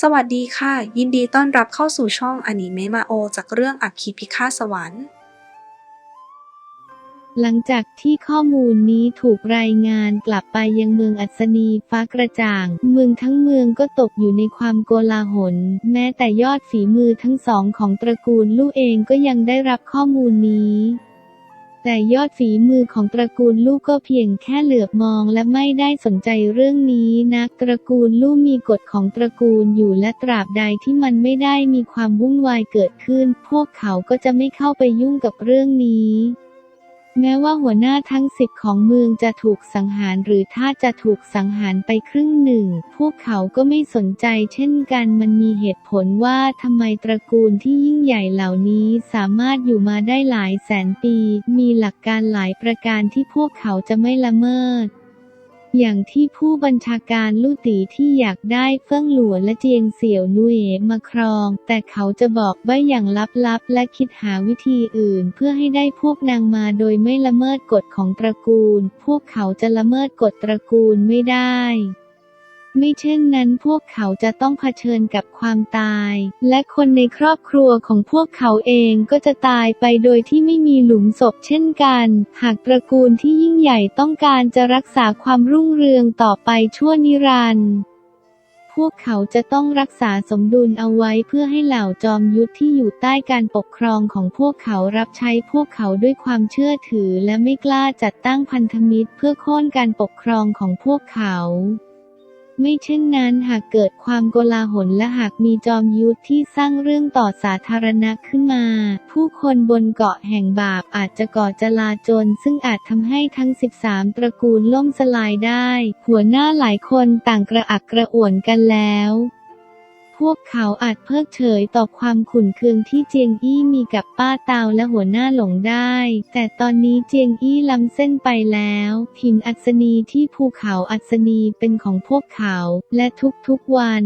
สวัสดีค่ะ ยินดีต้อนรับเข้าสู่ช่องอนิเมะมาโอ จากเรื่องอัคคีพิฆาตสวรรค์ หลังจากที่ข้อมูลนี้ถูกรายงานกลับไปยังเมืองอัศนีฟ้ากระจ่าง เมืองทั้งเมืองก็ตกอยู่ในความโกลาหล แม้แต่ยอดฝีมือทั้งสองของตระกูลลู่เองก็ยังได้รับข้อมูลนี้ แต่ยอดฝีมือของตระกูลลูกก็เพียงแค่เหลือบมองและไม่ได้สนใจเรื่องนี้นักตระกูลลูกมีกฎของตระกูลอยู่และตราบใดที่มันไม่ได้มีความวุ่นวายเกิดขึ้น พวกเขาก็จะไม่เข้าไปยุ่งกับเรื่องนี้ แม้ว่าหัวหน้าทั้งสิบของเมืองจะถูกสังหารหรือถ้าจะถูกสังหารไปครึ่งหนึ่ง พวกเขาก็ไม่สนใจเช่นกันมันมีเหตุผลว่าทำไมตระกูลที่ยิ่งใหญ่เหล่านี้สามารถอยู่มาได้หลายแสนปี มีหลักการหลายประการที่พวกเขาจะไม่ละเมิด อย่างที่ผู้บัญชาการลู่ตีที่อยากได้เฟื่องหลัวและเจียงเสี่ยวนุยมาครอง แต่เขาจะบอกไว้อย่างลับๆ และคิดหาวิธีอื่น เพื่อให้ได้พวกนางมาโดยไม่ละเมิดกฎของตระกูล พวกเขาจะละเมิดกฎตระกูลไม่ได้ ไม่เช่นนั้นพวกเขาจะต้องเผชิญกับความตาย และคนในครอบครัวของพวกเขาเองก็จะตายไปโดยที่ไม่มีหลุมศพเช่นกัน หากตระกูลที่ยิ่งใหญ่ต้องการจะรักษาความรุ่งเรืองต่อไปชั่วนิรันดร์พวกเขาจะต้องรักษาสมดุลเอาไว้เพื่อให้เหล่าจอมยุทธที่อยู่ใต้การปกครองของพวกเขารับใช้พวกเขาด้วยความเชื่อถือและไม่กล้าจัดตั้งพันธมิตรเพื่อโค่นการปกครองของพวกเขา ไม่เช่นนั้นหากเกิดความโกลาหลและหากมีจอมยุทธที่สร้างเรื่องต่อสาธารณะขึ้นมา ผู้คนบนเกาะแห่งบาปอาจจะก่อจลาจลซึ่งอาจทำให้ทั้ง 13 ตระกูลล่มสลายได้ หัวหน้าหลายคนต่างกระอักกระอ่วนกันแล้ว พวกเขาอาจเพิกเฉยต่อความขุ่นเคืองที่เจียงอี้มีกับป้าเตาและหัวหน้าหลงได้ แต่ตอนนี้เจียงอี้ล้ำเส้นไปแล้วหินอัศนีที่ภูเขาอัศนีเป็นของพวกเขา และทุกๆวัน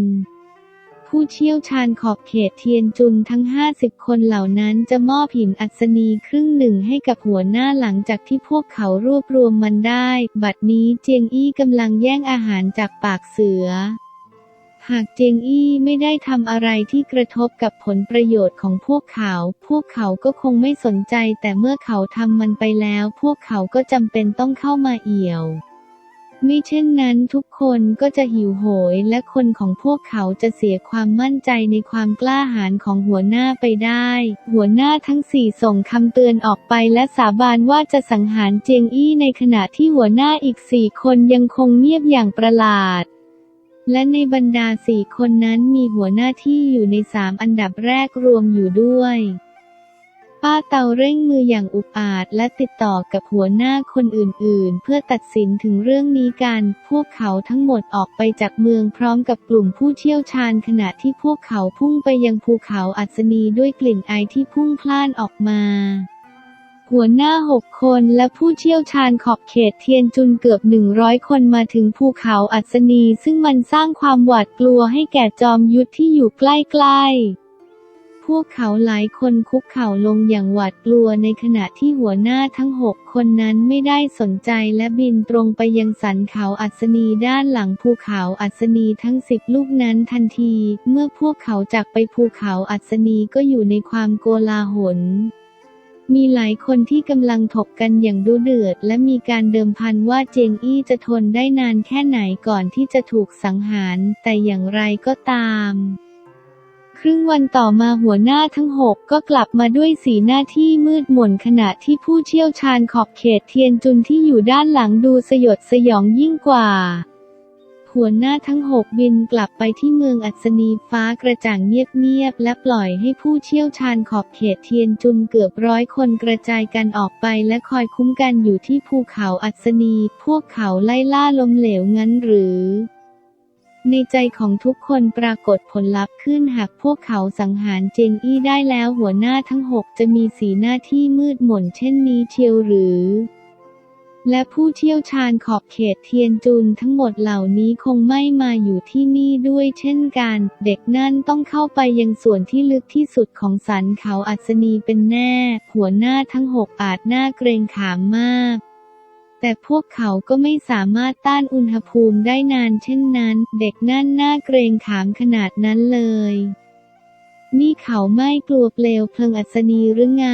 ผู้เชี่ยวชาญขอบเขตเทียนจุนทั้ง 50 คนเหล่านั้นจะมอบหินอัศนีครึ่งหนึ่งให้กับหัวหน้าหลังจากที่พวกเขารวบรวมมันได้ บัดนี้เจียงอี้กำลังแย่งอาหารจากปากเสือ หากเจงอี้ไม่ได้ทำอะไรที่กระทบกับผลประโยชน์ของพวกเขา พวกเขาก็คงไม่สนใจ แต่เมื่อเขาทำมันไปแล้ว พวกเขาก็จำเป็นต้องเข้ามาเอี่ยวไม่เช่นนั้นทุกคนก็จะหิวโหยและคนของพวกเขาจะเสียความมั่นใจในความกล้าหาญของหัวหน้าไปได้ หัวหน้าทั้งสี่ส่งคำเตือนออกไปและสาบานว่าจะสังหารเจียงอี้ในขณะที่หัวหน้าอีกสี่คนยังคงเงียบอย่างประหลาด และในบรรดาสี่คนนั้นมีหัวหน้าที่อยู่ในสามอันดับแรกรวมอยู่ด้วย ป้าเตาเร่งมืออย่างอุกอาจและติดต่อกับหัวหน้าคนอื่นๆ เพื่อตัดสินถึงเรื่องนี้กัน พวกเขาทั้งหมดออกไปจากเมืองพร้อมกับกลุ่มผู้เชี่ยวชาญขณะที่พวกเขาพุ่งไปยังภูเขาอัศนีด้วยกลิ่นไอที่พุ่งพล่านออกมา หัวหน้าหกคนและผู้เชี่ยวชาญขอบเขตเทียนจุนเกือบหนึ่งร้อยคนมาถึงภูเขาอัศนีซึ่งมันสร้างความหวาดกลัวให้แก่จอมยุทธที่อยู่ใกล้ๆพวกเขาหลายคนคุกเข่าลงอย่างหวาดกลัวในขณะที่หัวหน้าทั้งหกคนนั้นไม่ได้สนใจและบินตรงไปยังสันเขาอัศนีด้านหลังภูเขาอัศนีทั้งสิบลูกนั้นทันที เมื่อพวกเขาจากไปภูเขาอัศนีก็อยู่ในความโกลาหล มีหลายคนที่กำลังถกกันอย่างดุเดือด และมีการเดิมพันว่าเจงอี้จะทนได้นานแค่ไหนก่อนที่จะถูกสังหาร แต่อย่างไรก็ตามครึ่งวันต่อมาหัวหน้าทั้งหกก็กลับมาด้วยสีหน้าที่มืดมนขณะที่ผู้เชี่ยวชาญขอบเขตเทียนจุนที่อยู่ด้านหลังดูสยดสยองยิ่งกว่า หัวหน้าทั้งหกบินกลับไปที่เมืองอัศนีฟ้ากระจ่างเงียบๆ และปล่อยให้ผู้เชี่ยวชาญขอบเขตเทียนจุนเกือบร้อยคนกระจายกันออกไปและคอยคุ้มกันอยู่ที่ภูเขาอัศนี พวกเขาไล่ล่าลมเหลวงั้นหรือในใจของทุกคนปรากฏผลลัพธ์ขึ้นหากพวกเขาสังหารเจงอี้ได้แล้วหัวหน้าทั้งหกจะมีสีหน้าที่มืดหม่นเช่นนี้เชียวหรือ และผู้เชี่ยวชาญขอบเขตเทียนจุนทั้งหมดเหล่านี้คงไม่มาอยู่ที่นี่ด้วยเช่นกัน เด็กนั่นต้องเข้าไปยังส่วนที่ลึกที่สุดของสันเขาอัศนีเป็นแน่ หัวหน้าทั้งหกอาจหน้าเกรงขามมากแต่พวกเขาก็ไม่สามารถต้านอุณหภูมิได้นานเช่นนั้น เด็กนั่นหน่าเกรงขามขนาดนั้นเลย นี่เขาไม่กลัวเปลวเพลิงอัศนีหรือไง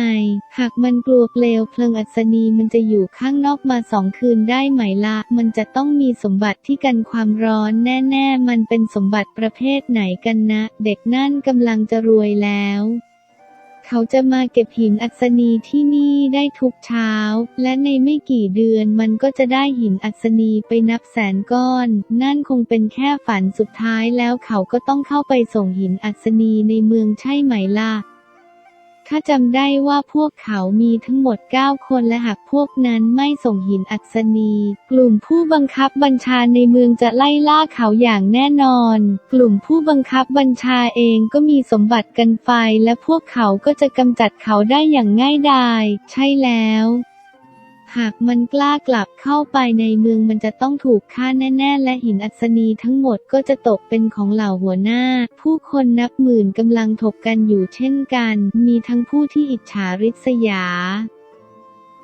หากมันกลัวเปลวเพลิงอัศนีมันจะอยู่ข้างนอกมาสองคืนได้ไหมละ มันจะต้องมีสมบัติที่กันความร้อนแน่ ๆ มันเป็นสมบัติประเภทไหนกันนะ เด็กนั่นกำลังจะรวยแล้ว เขาจะมาเก็บหินอัศนีที่นี่ได้ทุกเช้า และในไม่กี่เดือนมันก็จะได้หินอัศนีไปนับแสนก้อน นั่นคงเป็นแค่ฝันสุดท้ายแล้วเขาก็ต้องเข้าไปส่งหินอัศนีในเมืองใช่ไหมล่ะ ข้าจำได้ว่าพวกเขามีทั้งหมด 9 คนและหากพวกนั้นไม่ส่งหินอัศนี กลุ่มผู้บังคับบัญชาในเมืองจะไล่ล่าเขาอย่างแน่นอน กลุ่มผู้บังคับบัญชาเองก็มีสมบัติกันไฟและพวกเขาก็จะกำจัดเขาได้อย่างง่ายดาย ใช่แล้ว หากมันกล้ากลับเข้าไปในเมืองมันจะต้องถูกฆ่าแน่ ๆ และหินอัศนีทั้งหมดก็จะตกเป็นของเหล่าหัวหน้า ผู้คนนับหมื่นกำลังถกกันอยู่เช่นกัน มีทั้งผู้ที่อิจฉาริษยา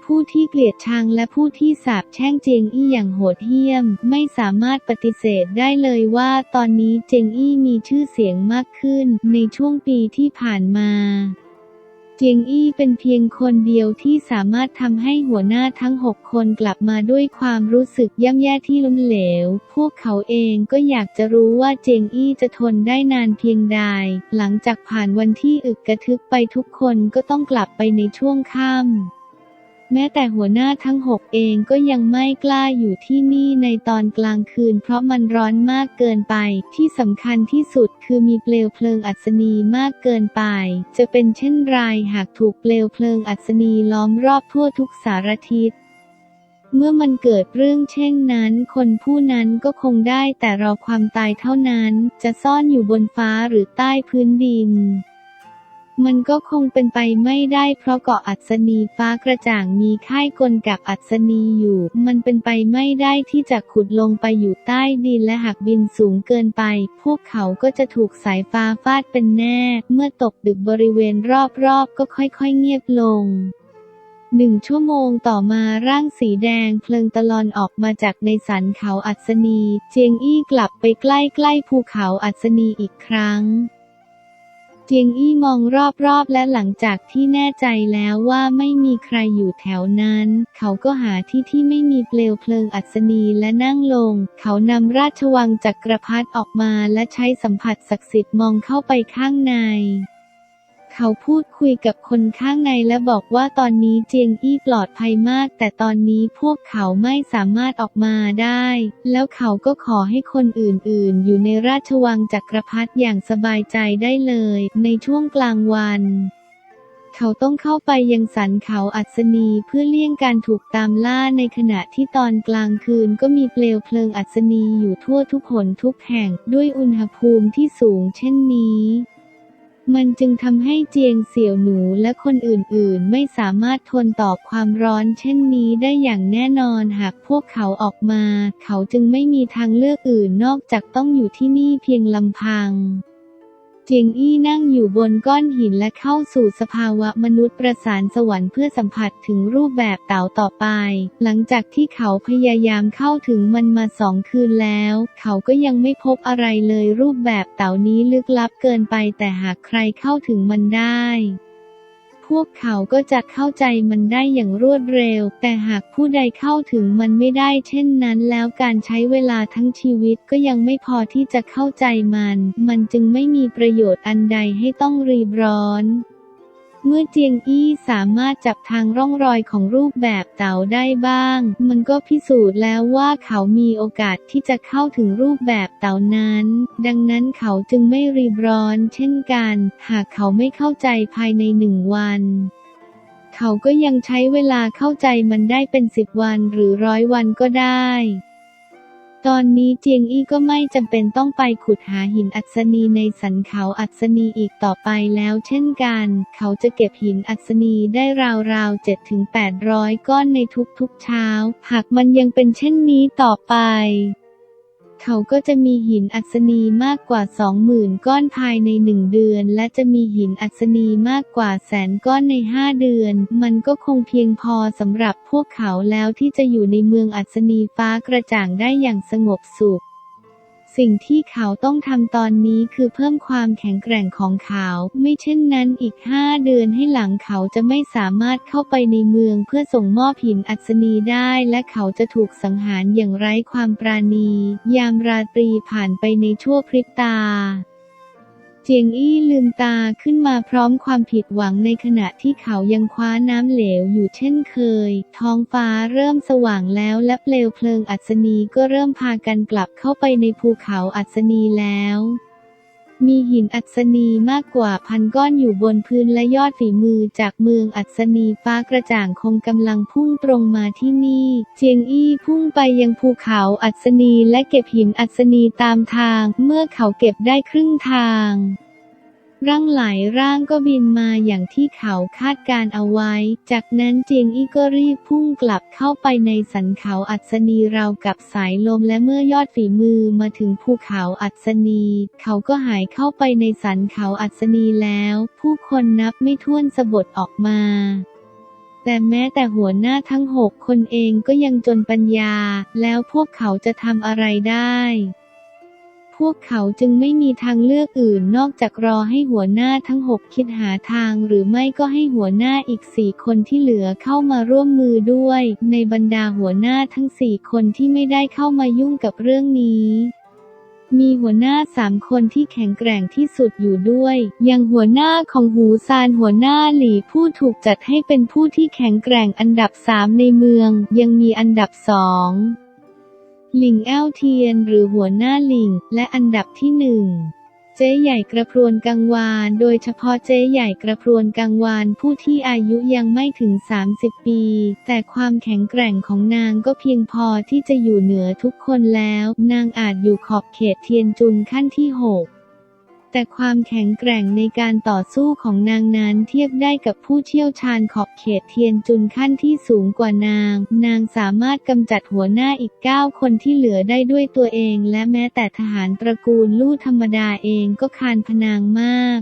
ผู้ที่เกลียดชังและผู้ที่สาบแช่งเจงอี้อย่างโหดเหี้ยม ไม่สามารถปฏิเสธได้เลยว่าตอนนี้เจงอี้มีชื่อเสียงมากขึ้นในช่วงปีที่ผ่านมา เจียงอี้เป็นเพียงคนเดียวที่สามารถทำให้หัวหน้าทั้งหกคนกลับมาด้วยความรู้สึกย่ำแย่ที่ล้มเหลว พวกเขาเองก็อยากจะรู้ว่าเจียงอี้จะทนได้นานเพียงใด หลังจากผ่านวันที่อึกกระทึกไปทุกคนก็ต้องกลับไปในช่วงค่ำ แม้แต่หัวหน้าทั้งหกเองก็ยังไม่กล้าอยู่ที่นี่ในตอนกลางคืน เพราะมันร้อนมากเกินไป ที่สำคัญที่สุดคือมีเปลวเพลิงอัศนีมากเกินไป จะเป็นเช่นไรหากถูกเปลวเพลิงอัศนีล้อมรอบทั่วทุกสารทิศเมื่อมันเกิดเรื่องเช่นนั้น คนผู้นั้นก็คงได้แต่รอความตายเท่านั้น จะซ่อนอยู่บนฟ้าหรือใต้พื้นดิน มันก็คงเป็นไปไม่ได้เพราะเกาะอัศนีฟ้ากระจ่างมีค่ายกลกับอัศนีอยู่ มันเป็นไปไม่ได้ที่จะขุดลงไปอยู่ใต้ดินและหากบินสูงเกินไป พวกเขาก็จะถูกสายฟ้าฟาดเป็นแน่ เมื่อตกดึกบริเวณรอบๆก็ค่อยๆเงียบลงหนึ่งชั่วโมงต่อมาร่างสีแดงเพลิงตะลอนออกมาจากในสันเขาอัศนี เจียงอี้กลับไปใกล้ๆภูเขาอัศนีอีกครั้ง เจียงอี้มองรอบๆ และหลังจากที่แน่ใจแล้วว่าไม่มีใครอยู่แถวนั้น เขาก็หาที่ที่ไม่มีเปลวเพลิงอัศนีและนั่งลง เขานำราชวังจักรพรรดิออกมาและใช้สัมผัสศักดิ์สิทธิ์มองเข้าไปข้างใน เขาพูดคุยกับคนข้างในและบอกว่าตอนนี้เจียงอี้ปลอดภัยมาก แต่ตอนนี้พวกเขาไม่สามารถออกมาได้ แล้วเขาก็ขอให้คนอื่นๆ อยู่ในราชวังจักรพรรดิอย่างสบายใจได้เลย ในช่วงกลางวันเขาต้องเข้าไปยังสันเขาอัศนีเพื่อเลี่ยงการถูกตามล่าในขณะที่ตอนกลางคืนก็มีเปลวเพลิงอัศนีอยู่ทั่วทุกหนทุกแห่ง ด้วยอุณหภูมิที่สูงเช่นนี้ มันจึงทำให้เจียงเสี่ยวหนูและคนอื่นๆ ไม่สามารถทนต่อความร้อนเช่นนี้ได้อย่างแน่นอนหากพวกเขาออกมา เขาจึงไม่มีทางเลือกอื่นนอกจากต้องอยู่ที่นี่เพียงลำพัง เจียงอี้นั่งอยู่บนก้อนหินและเข้าสู่สภาวะมนุษย์ประสานสวรรค์เพื่อสัมผัสถึงรูปแบบเต่าต่อไป หลังจากที่เขาพยายามเข้าถึงมันมาสองคืนแล้ว เขาก็ยังไม่พบอะไรเลยรูปแบบเต่านี้ลึกลับเกินไปแต่หากใครเข้าถึงมันได้ พวกเขาก็จะเข้าใจมันได้อย่างรวดเร็ว แต่หากผู้ใดเข้าถึงมันไม่ได้เช่นนั้นแล้วการใช้เวลาทั้งชีวิตก็ยังไม่พอที่จะเข้าใจมัน มันจึงไม่มีประโยชน์อันใดให้ต้องรีบร้อน เมื่อเจียงอี้สามารถจับทางร่องรอยของรูปแบบเต่าได้บ้าง มันก็พิสูจน์แล้วว่าเขามีโอกาสที่จะเข้าถึงรูปแบบเต่านั้น ดังนั้นเขาจึงไม่รีบร้อน เช่นกัน หากเขาไม่เข้าใจภายในหนึ่งวันเขาก็ยังใช้เวลาเข้าใจมันได้เป็นสิบวันหรือร้อยวันก็ได้ ตอนนี้เจียงอี้ก็ไม่จำเป็นต้องไปขุดหาหินอัศนีในสันเขาอัศนีอีกต่อไปแล้วเช่นกัน เขาจะเก็บหินอัศนีได้ราวๆ7ถึง800ก้อนในทุกๆเช้า หากมันยังเป็นเช่นนี้ต่อไป เขาก็จะมีหินอัศนีมากกว่าสองหมื่นก้อนภายในหนึ่งเดือน และจะมีหินอัศนีมากกว่าแสนก้อนในห้าเดือน มันก็คงเพียงพอสำหรับพวกเขาแล้วที่จะอยู่ในเมืองอัศนีฟ้ากระจ่างได้อย่างสงบสุข สิ่งที่เขาต้องทำตอนนี้คือเพิ่มความแข็งแกร่งของเขา ไม่เช่นนั้นอีกห้าเดือนให้หลังเขาจะไม่สามารถเข้าไปในเมืองเพื่อส่งมอบหินอัศนีได้และเขาจะถูกสังหารอย่างไร้ความปราณี ยามราตรีผ่านไปในชั่วพริบตา จียงอี้ลืมตาขึ้นมาพร้อมความผิดหวังในขณะที่เขายังคว้าน้ำเหลวอยู่เช่นเคย ท้องฟ้าเริ่มสว่างแล้วและเปลวเพลิงอัศนีก็เริ่มพากันกลับเข้าไปในภูเขาอัศนีแล้ว มีหินอัศนีมากกว่าพันก้อนอยู่บนพื้นและยอดฝีมือจากเมืองอัศนีฟ้ากระจ่างคงกำลังพุ่งตรงมาที่นี่ เจียงอี้พุ่งไปยังภูเขาอัศนีและเก็บหินอัศนีตามทาง เมื่อเขาเก็บได้ครึ่งทาง ร่างหลายร่างก็บินมาอย่างที่เขาคาดการเอาไว้ จากนั้นเจียงอี้ก็รีบพุ่งกลับเข้าไปในสันเขาอัศนีราวกับสายลมและเมื่อยอดฝีมือมาถึงภูเขาอัศนี เขาก็หายเข้าไปในสันเขาอัศนีแล้ว ผู้คนนับไม่ถ้วนสะบดออกมาแต่แม้แต่หัวหน้าทั้งหกคนเองก็ยังจนปัญญา แล้วพวกเขาจะทำอะไรได้ วกเขาจึงไม่มีทางเลือกอื่นนอกจากรอให้หัวหน้าทั้งหกคิดหาทางหรือไม่ก็ให้หัวหน้าอีกสี่คนที่เหลือเข้ามาร่วมมือด้วย ในบรรดาหัวหน้าทั้งสี่คนที่ไม่ได้เข้ามายุ่งกับเรื่องนี้มีหัวหน้าสามคนที่แข็งแกร่งที่สุดอยู่ด้วย อย่างหัวหน้าของหูซานหัวหน้าหลี่ผู้ถูกจัดให้เป็นผู้ที่แข็งแกร่งอันดับสามในเมือง ยังมีอันดับสอง หลิงแอ้วเทียนหรือหัวหน้าหลิง และอันดับที่หนึ่งเจ๊ใหญ่กระพรวนกังวาน โดยเฉพาะเจ๊ใหญ่กระพรวนกังวานผู้ที่อายุยังไม่ถึง 30 ปี แต่ความแข็งแกร่งของนางก็เพียงพอที่จะอยู่เหนือทุกคนแล้ว นางอาจอยู่ขอบเขตเทียนจุนขั้นที่หก แต่ความแข็งแกร่งในการต่อสู้ของนางนั้นเทียบได้กับผู้เชี่ยวชาญขอบเขตเทียนจุนขั้นที่สูงกว่านาง นางสามารถกำจัดหัวหน้าอีก 9 คนที่เหลือได้ด้วยตัวเอง และแม้แต่ทหารตระกูลลู่ธรรมดาเองก็คานพนางมาก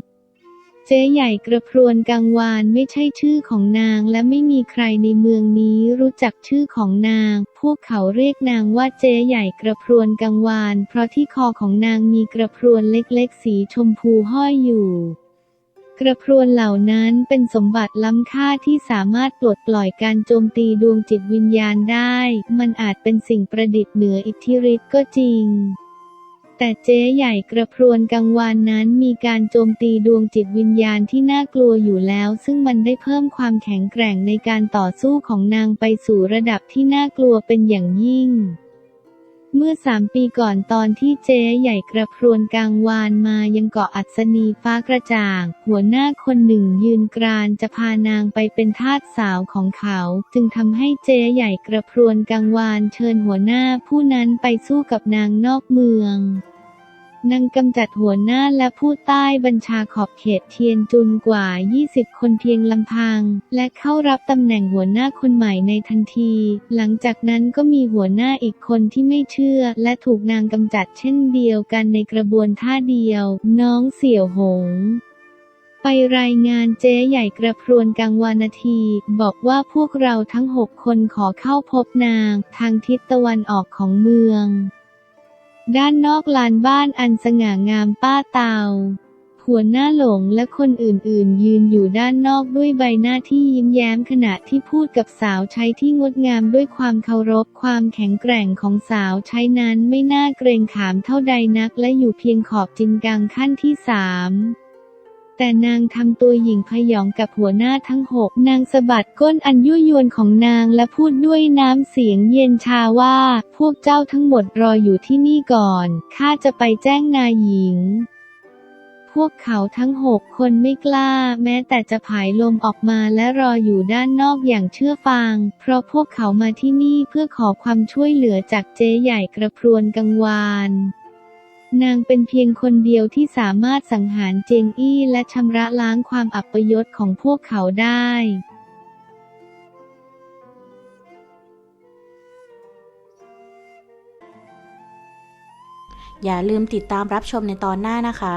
เจ๊ใหญ่กระพรวนกังวานไม่ใช่ชื่อของนางและไม่มีใครในเมืองนี้รู้จักชื่อของนาง พวกเขาเรียกนางว่าเจ๊ใหญ่กระพรวนกังวาน เพราะที่คอของนางมีกระพรวนเล็กๆ สีชมพูห้อยอยู่ กระพรวนเหล่านั้นเป็นสมบัติล้ำค่าที่สามารถปลดปล่อยการโจมตีดวงจิตวิญญาณได้ มันอาจเป็นสิ่งประดิษฐ์เหนืออิทธิฤทธิ์ก็จริง แต่เจ๊ใหญ่กระพรวนกังวานนั้นมีการโจมตีดวงจิตวิญญาณที่น่ากลัวอยู่แล้ว ซึ่งมันได้เพิ่มความแข็งแกร่งในการต่อสู้ของนางไปสู่ระดับที่น่ากลัวเป็นอย่างยิ่ง เมื่อสามปีก่อนตอนที่เจ๊ใหญ่กระพรวนกลางวานมายังเกาะอัศนีฟ้ากระจ่าง หัวหน้าคนหนึ่งยืนกรานจะพานางไปเป็นทาสสาวของเขา จึงทำให้เจ๊ใหญ่กระพรวนกลางวานเชิญหัวหน้าผู้นั้นไปสู้กับนางนอกเมือง นางกำจัดหัวหน้าและผู้ใต้บัญชาขอบเขตเทียนจุนกว่า 20 คนเพียงลำพัง และเข้ารับตำแหน่งหัวหน้าคนใหม่ในทันที หลังจากนั้นก็มีหัวหน้าอีกคนที่ไม่เชื่อ และถูกนางกำจัดเช่นเดียวกันในกระบวนท่าเดียว น้องเสี่ยวหงไปรายงานเจ๊ใหญ่กระพรวนกลางวานาที บอกว่าพวกเราทั้งหกคนขอเข้าพบนาง ทางทิศตะวันออกของเมือง ด้านนอกลานบ้านอันสง่างามป้าเตา หัวหน้าหลงและคนอื่นๆ ยืนอยู่ด้านนอกด้วยใบหน้าที่ยิ้มแย้มขณะที่พูดกับสาวใช้ที่งดงามด้วยความเคารพความแข็งแกร่งของสาวใช้นั้นไม่น่าเกรงขามเท่าใดนักและอยู่เพียงขอบจินกังขั้นที่สาม แต่นางทำตัวหญิงพยองกับหัวหน้าทั้งหก นางสะบัดก้นอันยั่วยวนของนางและพูดด้วยน้ำเสียงเย็นชาว่า พวกเจ้าทั้งหมดรออยู่ที่นี่ก่อน ข้าจะไปแจ้งนายหญิงพวกเขาทั้งหกคนไม่กล้า แม้แต่จะผายลมออกมาและรออยู่ด้านนอกอย่างเชื่อฟัง เพราะพวกเขามาที่นี่เพื่อขอความช่วยเหลือจากเจ๊ใหญ่กระพรวนกังวาน นางเป็นเพียงคนเดียวที่สามารถสังหารเจงอี้และชำระล้างความอัปยศของพวกเขาได้อย่าลืมติดตามรับชมในตอนหน้านะคะ